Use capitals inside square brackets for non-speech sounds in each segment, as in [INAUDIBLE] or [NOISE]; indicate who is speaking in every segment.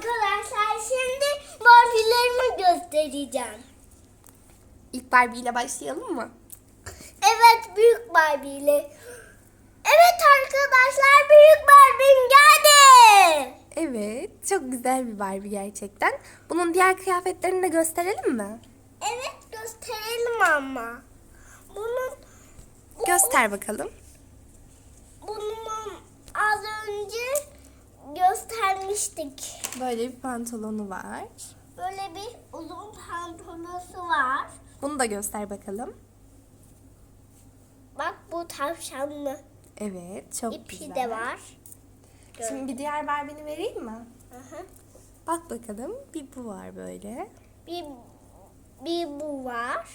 Speaker 1: arkadaşlar şimdi Barbie'lerimi göstereceğim.
Speaker 2: İlk Barbie ile başlayalım mı?
Speaker 1: Evet büyük Barbie ile. Evet arkadaşlar büyük Barbie'm geldi.
Speaker 2: Evet, çok güzel bir Barbie gerçekten. Bunun diğer kıyafetlerini de gösterelim mi?
Speaker 1: Evet gösterelim ama. Bunun bu-
Speaker 2: Göster bakalım.
Speaker 1: Göstermiştik.
Speaker 2: Böyle bir pantolonu var.
Speaker 1: Böyle bir uzun pantolosu var.
Speaker 2: Bunu da göster bakalım.
Speaker 1: Bak bu tavşanlı.
Speaker 2: Evet, çok
Speaker 1: İpi
Speaker 2: güzel.
Speaker 1: de var.
Speaker 2: Şimdi bir diğer Barbie'ni vereyim mi?
Speaker 1: Aha.
Speaker 2: Bak bakalım. Bir bu var böyle.
Speaker 1: Bir, bir bu var.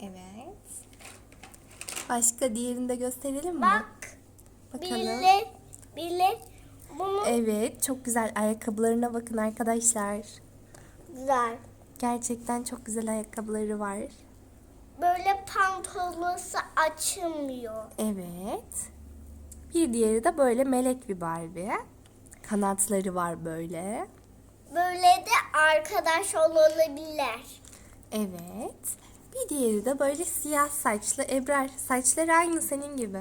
Speaker 2: Evet. Başka diğerini de gösterelim mi?
Speaker 1: Bak.
Speaker 2: Bakalım.
Speaker 1: Bile, bile bunu
Speaker 2: Evet, çok güzel ayakkabılarına bakın arkadaşlar.
Speaker 1: güzel.
Speaker 2: Gerçekten çok güzel ayakkabıları var.
Speaker 1: Böyle pantolosu açılmıyor.
Speaker 2: Evet. Bir diğeri de böyle melek bir Barbie. Kanatları var böyle.
Speaker 1: Böyle de arkadaş olabilirler.
Speaker 2: Evet. Bir diğeri de böyle siyah saçlı Ebrar. Saçları aynı senin gibi.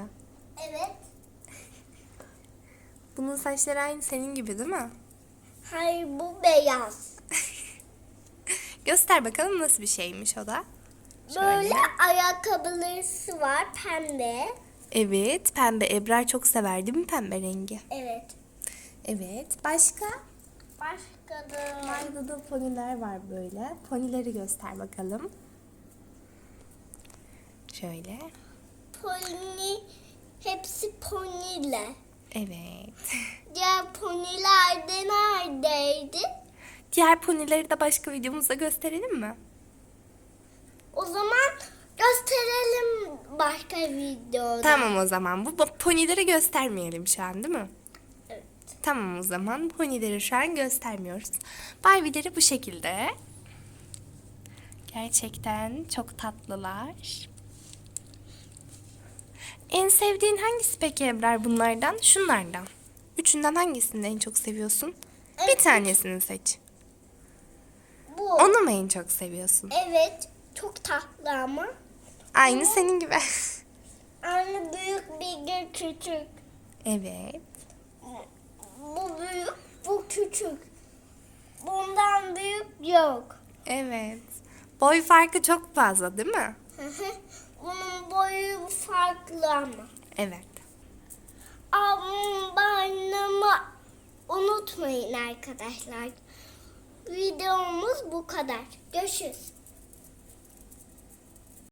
Speaker 1: Evet.
Speaker 2: Bunun saçları aynı senin gibi değil mi?
Speaker 1: Hayır bu beyaz. [LAUGHS]
Speaker 2: Göster bakalım nasıl bir şeymiş o da. Şöyle.
Speaker 1: Böyle ayakkabıları var pembe.
Speaker 2: Evet, pembe. Ebrar çok sever değil mi pembe rengi?
Speaker 1: Evet.
Speaker 2: Evet. Başka?
Speaker 1: Başka da
Speaker 2: Burada da poniler var böyle. Ponileri göster bakalım. Şöyle.
Speaker 1: pony hepsi poniyle.
Speaker 2: Evet. [LAUGHS]
Speaker 1: Diğer poniler de neredeydi?
Speaker 2: Diğer ponileri de başka videomuzda gösterelim mi?
Speaker 1: O zaman gösterelim başka videoda.
Speaker 2: Tamam o zaman. Bu ponileri göstermeyelim şu an değil mi?
Speaker 1: Evet.
Speaker 2: Tamam o zaman. Ponileri şu an göstermiyoruz. Barbie'leri bu şekilde. Gerçekten çok tatlılar. En sevdiğin hangisi peki Ebrar bunlardan? Şunlardan. Üçünden hangisini en çok seviyorsun? Bir
Speaker 1: Evet.
Speaker 2: tanesini seç.
Speaker 1: Bu.
Speaker 2: Onu mu en çok seviyorsun?
Speaker 1: Evet. Çok tatlı ama.
Speaker 2: Aynı senin gibi. [LAUGHS]
Speaker 1: Aynı büyük bir küçük.
Speaker 2: evet.
Speaker 1: Bu büyük, bu küçük. Bundan büyük yok.
Speaker 2: Evet. Boy farkı çok fazla değil mi?
Speaker 1: Hı hı. Boyu farklı ama.
Speaker 2: Evet.
Speaker 1: Abonemi unutmayın arkadaşlar. Videomuz bu kadar. Görüşürüz.